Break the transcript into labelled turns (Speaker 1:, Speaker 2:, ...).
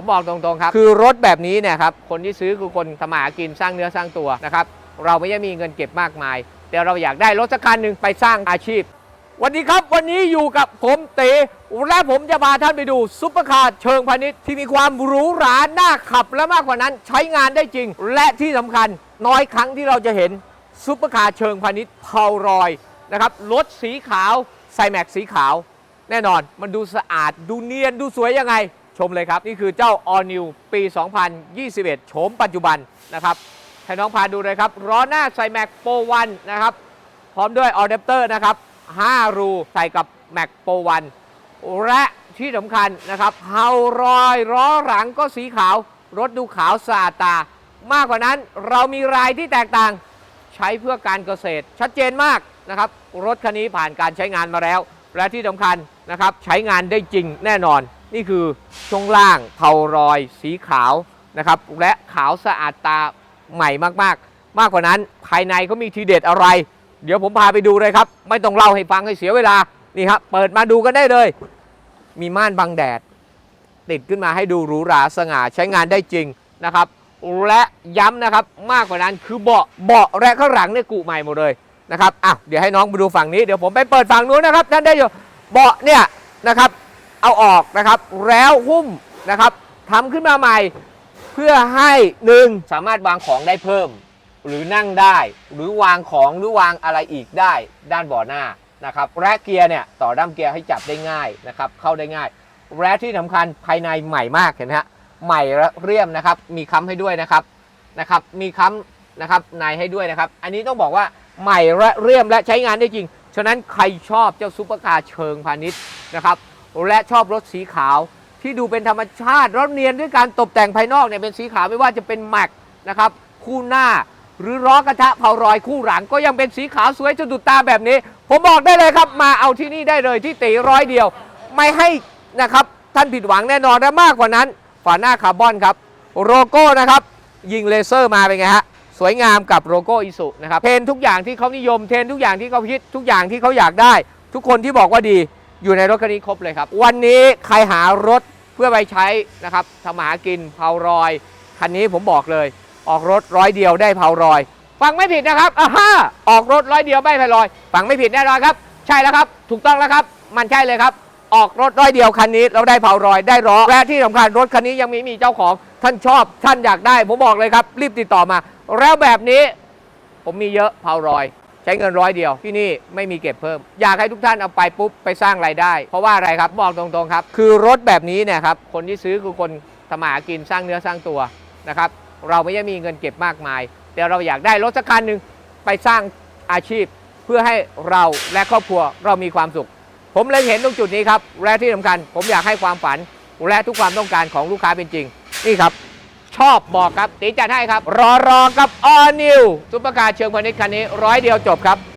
Speaker 1: ผมบอกตรงๆครับคือรถแบบนี้เนี่ยครับคนที่ซื้อคือคนทำมาหากินสร้างเนื้อสร้างตัวนะครับเราไม่ได้มีเงินเก็บมากมาย แต่เราอยากได้รถสักคันหนึ่งไปสร้างอาชีพ วันนี้ครับวันนี้อยู่กับผมเต๋และผมจะพาท่านไปดูซุปเปอร์คาร์เชิงพาณิชย์ที่มีความหรูหราน่าขับและมากกว่านั้นใช้งานได้จริง และที่สำคัญน้อยครั้งที่เราจะเห็นซุปเปอร์คาร์เชิงพาณิชย์เพารอยนะครับรถสีขาวไซแม็กสีขาว แน่นอนมันดูสะอาดดูเนียนดูสวยยังไง ชมเลยครับ นี่คือเจ้า All New ปี 2021 โฉมปัจจุบันนะครับให้น้องพาดูเลยครับล้อหน้าใส่แม็กโปวันนะครับ พร้อมด้วยออเดปเตอร์นะครับ 5 รูใส่กับแม็กโปวันและที่สำคัญนะครับเฮารอยล้อหลังก็สีขาว รถดูขาวสะอาดตา มากกว่านั้นเรามีรายที่แตกต่างใช้เพื่อการเกษตร ชัดเจนมากนะครับ รถคันนี้ผ่านการใช้งานมาแล้ว และที่สำคัญนะครับใช้งานได้จริงแน่นอน นี่คือช่วงล่างเทารอยสีขาวนะครับและขาวสะอาดตาใหม่มากๆมากกว่านั้นภายในเขามีทีเด็ดอะไร เดี๋ยวผมพาไปดูเลยครับ ไม่ต้องเล่าให้ฟังให้เสียเวลานี่ครับเปิดมาดูกันได้เลย มีม่านบังแดด ติดขึ้นมาให้ดูหรูหราสง่าใช้งานได้จริงนะครับ และย้ำนะครับมากกว่านั้นคือเบาะเบาะและข้างหลังเนี่ยกุใหม่หมดเลยนะครับอะเดี๋ยวให้น้องไปดูฝั่งนี้เดี๋ยวผมไปเปิดฝั่งนู้นนะครับท่านได้อยู่เบาะเนี่ยนะครับ เอาออกนะครับ แล้วหุ้มนะครับทำขึ้นมาใหม่ เพื่อให้หนึ่งสามารถวางของได้เพิ่ม หรือนั่งได้ หรือวางของหรือวางอะไรอีกได้ด้านบาะหน้านะครับและเกียร์เนี่ยต่อด้ามเกียร์ให้จับได้ง่ายนะครับเข้าได้ง่ายและที่สำคัญภายในใหม่มากเห็นไหมฮะใหม่และเรียมนะครับมีค้ำให้ด้วยนะครับนะครับมีค้ำนะครับในให้ด้วยนะครับ อันนี้ต้องบอกว่าใหม่และเรียมและใช้งานได้จริง ฉะนั้นใครชอบเจ้าซุปเปอร์คาร์เชิงพาณิชย์นะครับ และชอบรถสีขาวที่ดูเป็นธรรมชาติรถเนียนด้วยการตกแต่งภายนอกเนี่ยเป็นสีขาวไม่ว่าจะเป็นแม็กนะครับคู่หน้าหรือล้อกระทะเผารอยคู่หลังก็ยังเป็นสีขาวสวยจนดุดตาแบบนี้ ผมบอกได้เลยครับมาเอาที่นี่ได้เลยที่ตีร้อยเดียว ไม่ให้นะครับท่านผิดหวังแน่นอนและมากกว่านั้น ฝาหน้าคาร์บอนครับโลโก้นะครับยิงเลเซอร์มาเป็นไงฮะสวยงามกับโลโก้อิสุนะครับเทนทุกอย่างที่เขานิยมเทนทุกอย่างที่เขาคิดทุกอย่างที่เขาอยากได้ ทุกคนที่บอกว่าดี อยู่ในรถคันนี้ครบเลยครับ วันนี้ใครหารถเพื่อไปใช้นะครับทำมาหากินเผารอย คันนี้ผมบอกเลย ออกรถร้อยเดียวได้เผารอย ฟังไม่ผิดนะครับอ่าฮะออกรถร้อยเดียวไม่เผารอย ฟังไม่ผิดแน่นอนครับ ใช่แล้วครับ ถูกต้องแล้วครับ มันใช่เลยครับ ออกรถร้อยเดียวคันนี้เราได้เผารอยได้ล้อและที่สำคัญรถคันนี้ยังมีมีเจ้าของท่านชอบท่านอยากได้ ผมบอกเลยครับ รีบติดต่อมา แล้วแบบนี้ ผมมีเยอะเผารอย ช้เงินร้อยเดียวที่นี่ไม่มีเก็บเพิ่ม อยากให้ทุกท่านเอาไปปุ๊บไปสร้างรายได้ เพราะว่าอะไรครับบอกตรงๆครับ คือรถแบบนี้เนี่ยครับคนที่ซื้อคือคนทำมาหากินสร้างเนื้อสร้างตัวนะครับเราไม่ได้มีเงินเก็บมากมาย แต่เราอยากได้รถสักคันหนึ่งไปสร้างอาชีพ เพื่อให้เราและครอบครัวเรามีความสุข ผมเล็งเห็นตรงจุดนี้ครับและที่สำคัญ ผมอยากให้ความฝันและทุกความต้องการของลูกค้าเป็นจริง นี่ครับ ชอบบอกครับตีจัดให้ครับ รอรอกับออนิวซุปเปอร์คาร์เชิงพาณิชย์คันนี้ร้อยเดียวจบครับ